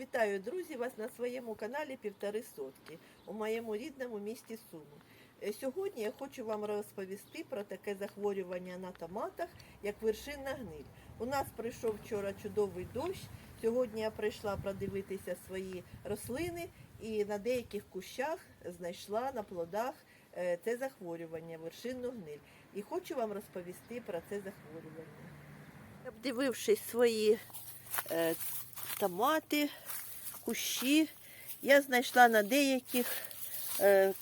Вітаю, друзі, вас на своєму каналі Півтори Сотки у моєму рідному місті Суми. Е, Сьогодні я хочу вам розповісти про таке захворювання на томатах, як вершинна гниль. У нас прийшов вчора чудовий дощ. Сьогодні я прийшла продивитися свої рослини і на деяких кущах знайшла на плодах е, це захворювання, вершинну гниль. І хочу вам розповісти про це захворювання. Обдивившись свої е, томати, кущі. Я знайшла на деяких е,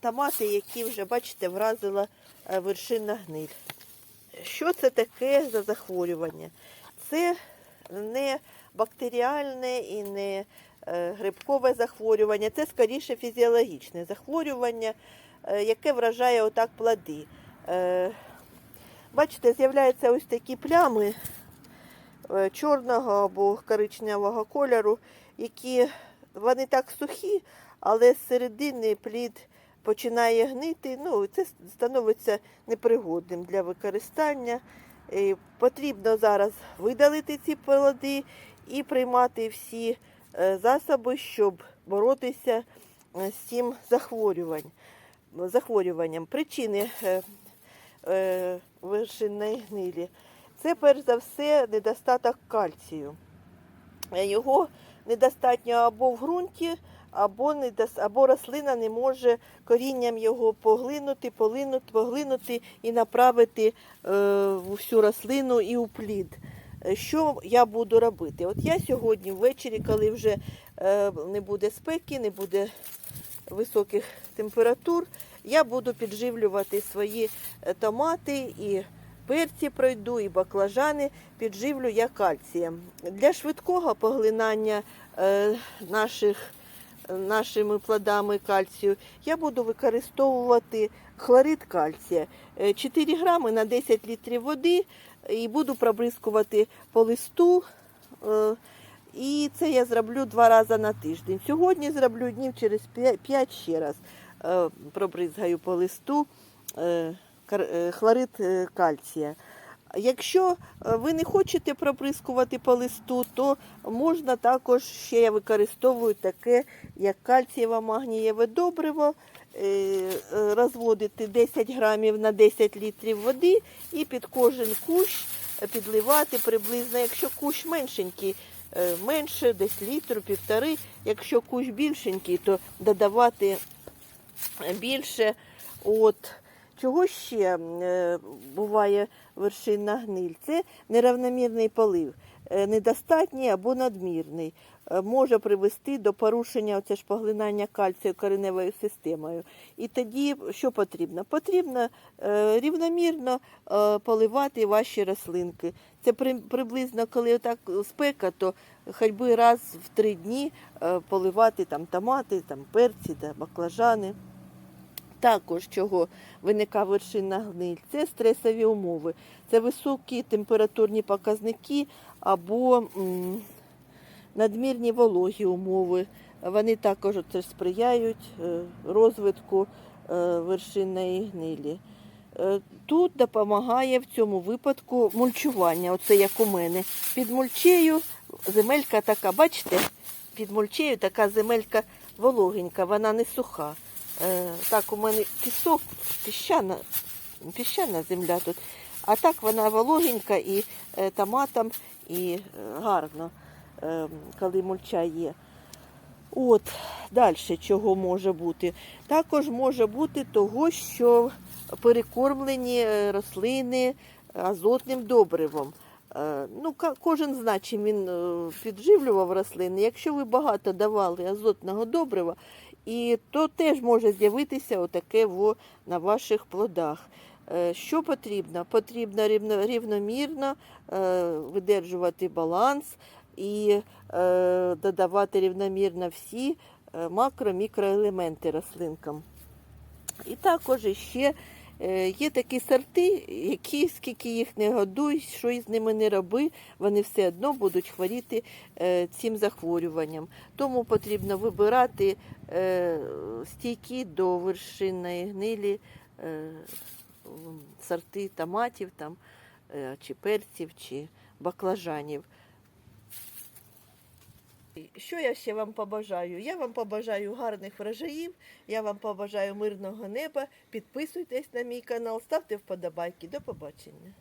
томати, які вже, бачите, вразила е, вершинна гниль. Що це таке за захворювання? Це не бактеріальне і не е, грибкове захворювання, це скоріше фізіологічне захворювання, яке вражає отак плоди. Бачите, з'являються ось такі плями чорного або коричневого кольору, які вони так сухі, але з середини плід починає гнити. Ну, це становиться непригодним для використання. І потрібно зараз видалити ці плоди і приймати всі е, засоби, щоб боротися е, з цим захворюванням. Причини е, е, вершинної гнилі. Це перш за все недостаток кальцію. Е, Його недостатньо або в ґрунті, або, або рослина не може корінням його поглинути, полинути, поглинути і направити е, всю рослину і у плід. Е, Що я буду робити? От я сьогодні ввечері, коли вже е, не буде спеки, не буде високих температур, я буду підживлювати свої е, томати і перці пройду, і баклажани підживлю я кальцієм. Для швидкого поглинання е, наших, нашими плодами кальцію я буду використовувати хлорид кальція. Е, 4 грами на 10 літрів води і буду пробризкувати по листу. е, і це я зроблю два рази на тиждень. Сьогодні зроблю днів через 5 ще раз. Е, Пробризгаю по листу е, е, хлорид е, кальція. Якщо е, ви не хочете пробризкувати по листу, то можна також ще я використовую таке, як кальцієво магнієве добриво, е, е, розводити 10 грамів на 10 літрів води і під кожен кущ підливати приблизно, якщо кущ меншенький, е, менше, десь літру, півтори. Якщо кущ більшенький, то додавати більше. От. Чого ще е, буває вершинна гниль? Це неравномірний полив, е, недостатній або надмірний. Е, Може привести до порушення оце ж поглинання кальцію кореневою системою. І тоді що потрібно? Потрібно рівномірно поливати ваші рослинки. Це приблизно, коли отак спека, то хоч би раз в три дні поливати там томати, там перці, та баклажани. Також чого виникає вершинна гниль, це стресові умови, це високі температурні показники або надмірні вологі умови. Вони також сприяють е, розвитку е, вершинної гнилі. Е, Тут допомагає в цьому випадку мульчування, оце як у мене. Під мульчею земелька така, бачите, під мульчею така земелька вологенька, вона не суха. Е, так, у мене пісок, піщана, піщана земля тут. А так вона вологенька і е, томатом, і е, гарно, коли мульча є. От, далі чого може бути? Також може бути того, що перекормлені рослини азотним добривом. Ну, кожен знає, він підживлював рослини. Якщо ви багато давали азотного добрива, і то теж може з'явитися отаке во на ваших плодах. Е, Що потрібно? Потрібно рівномірно е, видержувати баланс і е, додавати рівномірно всі макро-мікроелементи рослинкам. І також ще є такі сорти, які скільки їх не годуй, що із ними не роби, вони все одно будуть хворіти е, цим захворюванням. Тому потрібно вибирати е, стійкі до вершинної гнилі е, сорти томатів там, е, чи перців, чи баклажанів. Що я ще вам побажаю? Я вам побажаю гарних врожаїв, я вам побажаю мирного неба. Підписуйтесь на мій канал, ставте вподобайки. До побачення.